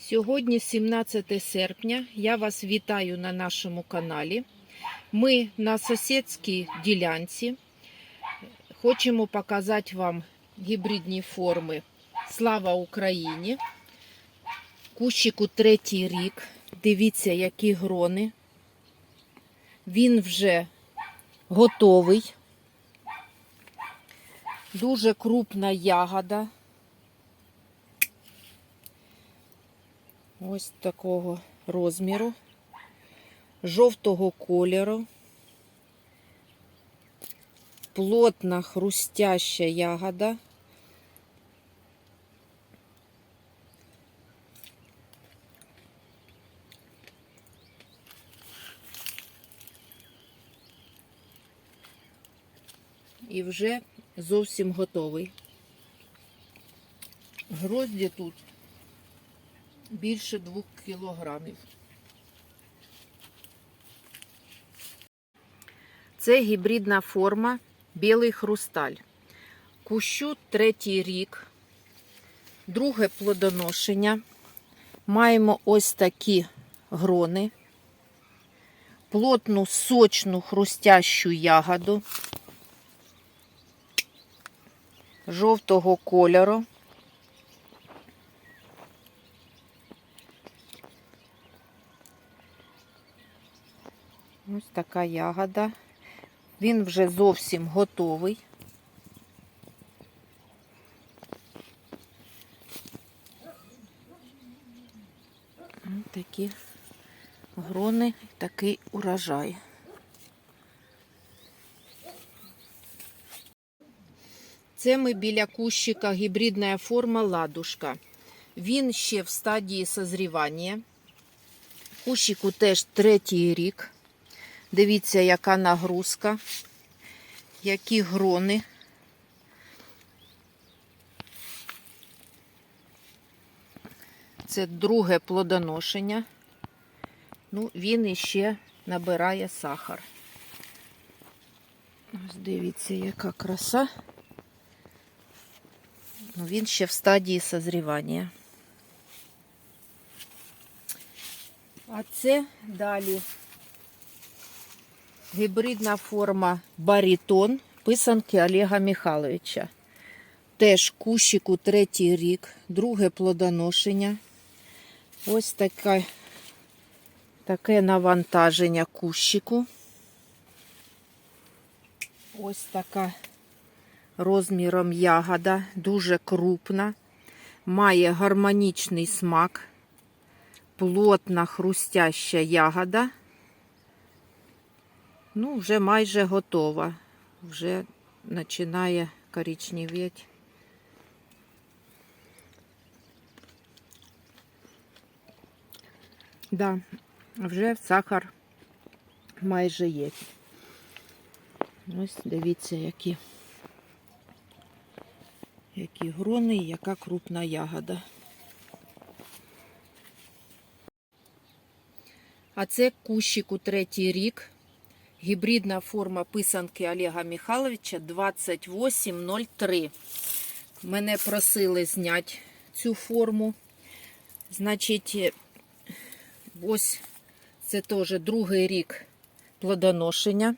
Сьогодні 17 серпня. Я вас вітаю на нашому каналі. Ми на сусідській ділянці. Хочемо показати вам гібридні форми Слава Україні. Кущику третій рік. Дивіться, які грони. Він вже готовий. Дуже крупна ягода. Ось такого розміру, жовтого кольору, плотна хрустяща ягода. І вже зовсім готовий. Грозді тут більше двох кілограмів. Це гібридна форма білий хрусталь. Кущу третій рік, друге плодоношення. Маємо ось такі грони, плотну сочну хрустящу ягоду жовтого кольору. Ось така ягода. Він вже зовсім готовий. Ось такі грони, такий урожай. Це ми біля кущика гібридна форма ладушка. Він ще в стадії созрівання. Кущику теж третій рік. Дивіться, яка нагрузка, які грони. Це друге плодоношення. Ну, він іще набирає сахар. Ось дивіться, яка краса. Ну, він ще в стадії созрівання. А це далі гібридна форма барітон писанки Олега Михайловича. Теж кущику третій рік, друге плодоношення. Ось таке, таке навантаження кущику. Ось така розміром ягода, дуже крупна, має гармонічний смак, плотна хрустяща ягода. Ну, вже майже готова. Вже починає коричневіти. Да, вже сахар майже є. Ось дивіться, які, які грони і яка крупна ягода. А це кущику третій рік. Гібридна форма писанки Олега Михайловича 2803. Мене просили зняти цю форму. Значить, ось це теж другий рік плодоношення.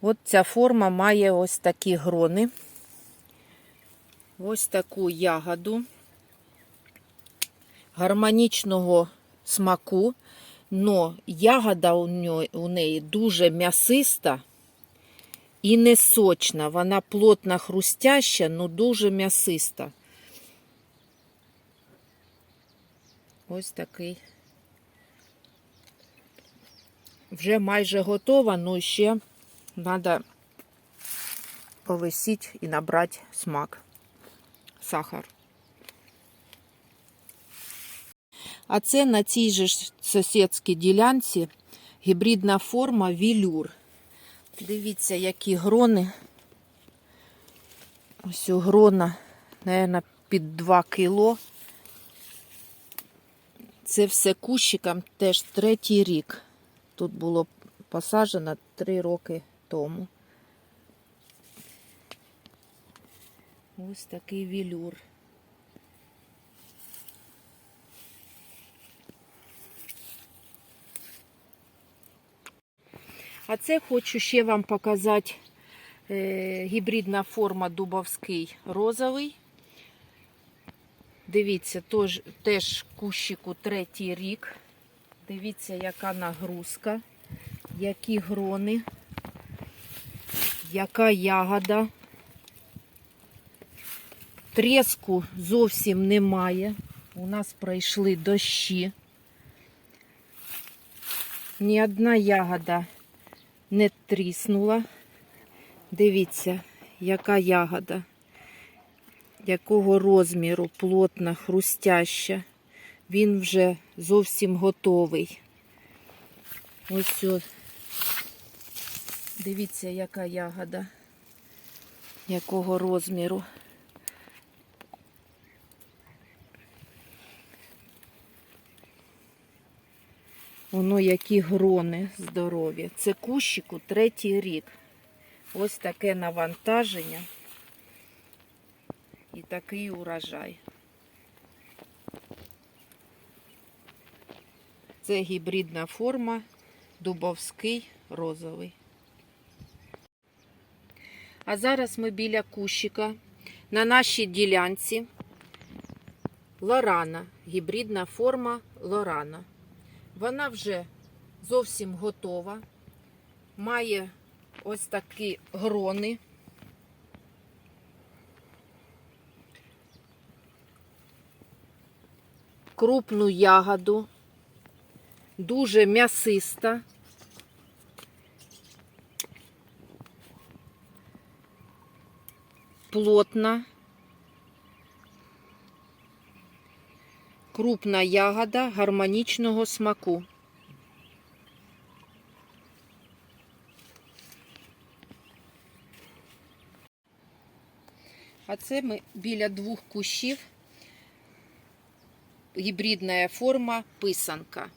От ця форма має ось такі грони. Ось таку ягоду гармонічного смаку. Но ягода у, неї дуже м'ясиста і не сочна. Вона плотно хрустяща, але дуже м'ясиста. Ось такий. Вже майже готова, але ще треба повисіти і набрати смак, сахар. А це на цій же сусідській ділянці гібридна форма вілюр. Дивіться, які грони. Ось у грона, мабуть, під 2 кіло. Це все кущиком теж третій рік. Тут було посаджено 3 роки тому. Ось такий вілюр. А це хочу ще вам показати е, гібридна форма дубовський розовий. Дивіться, тож, теж кущику третій рік. Дивіться, яка нагрузка, які грони, яка ягода. Треску зовсім немає. У нас пройшли дощі. Ні одна ягода не тріснула. Дивіться, яка ягода, якого розміру, плотна, хрустяща. Він вже зовсім готовий. Ось ось. Дивіться, яка ягода, якого розміру. Воно які грони здорові. Це кущику третій рік. Ось таке навантаження і такий урожай. Це гібридна форма, дубовський розовий. А зараз ми біля кущика. На нашій ділянці Лорана, гібридна форма Лорана. Вона вже зовсім готова. Має ось такі грони. Крупну ягоду, дуже м'ясиста. Плотна. Крупна ягода гармонічного смаку. А це ми біля двох кущів. Гібридна форма писанка.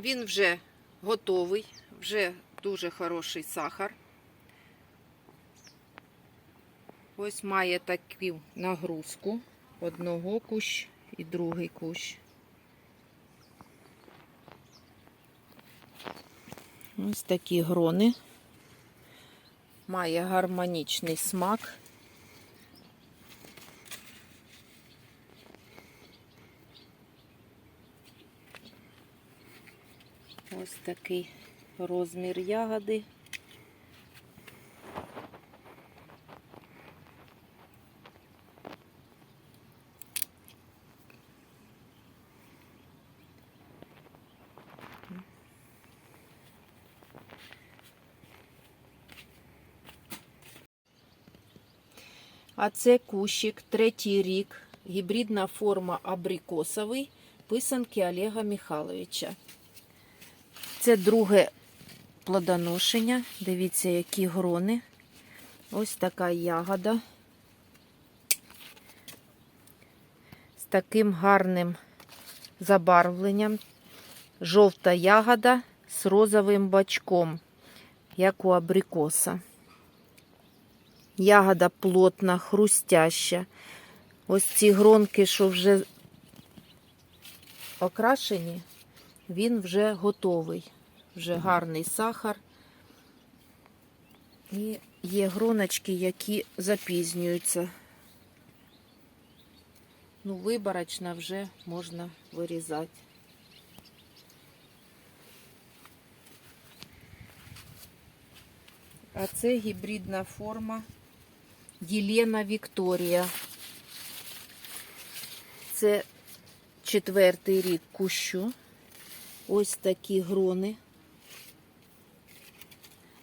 Він вже готовий, вже дуже хороший сахар. Ось має таку нагрузку одного кущ і другий кущ. Ось такі грони. Має гармонічний смак. Ось такий розмір ягоди. А це кущик, третій рік, гібридна форма абрикосовий, писанки Олега Михайловича. Це друге плодоношення. Дивіться, які грони. Ось така ягода. З таким гарним забарвленням. Жовта ягода з розовим бачком, як у абрикоса. Ягода плотна, хрустяща. Ось ці гронки, що вже окрашені, він вже готовий. Вже гарний сахар. І є гроночки, які запізнюються. Ну, виборочно вже можна вирізати. А це гібридна форма Єлена Вікторія. Це четвертий рік кущу. Ось такі грони.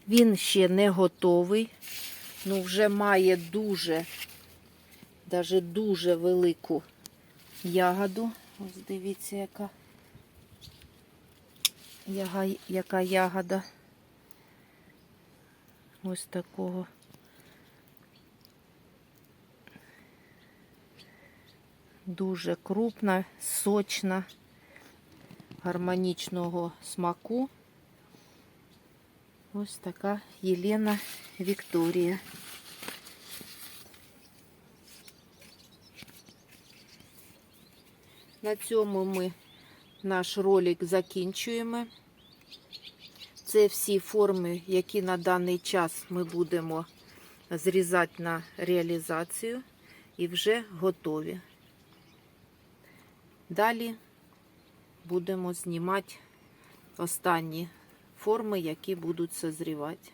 Він ще не готовий, ну вже має дуже, даже дуже велику ягоду. Ось дивіться, яка, яка ягода. Ось такого. Дуже крупна, сочна, гармонічного смаку. Ось така Єлена Вікторія. На цьому ми наш ролик закінчуємо. Це всі форми, які на даний час ми будемо зрізати на реалізацію і вже готові. Далі будемо знімати останні форми, які будуть созрівати.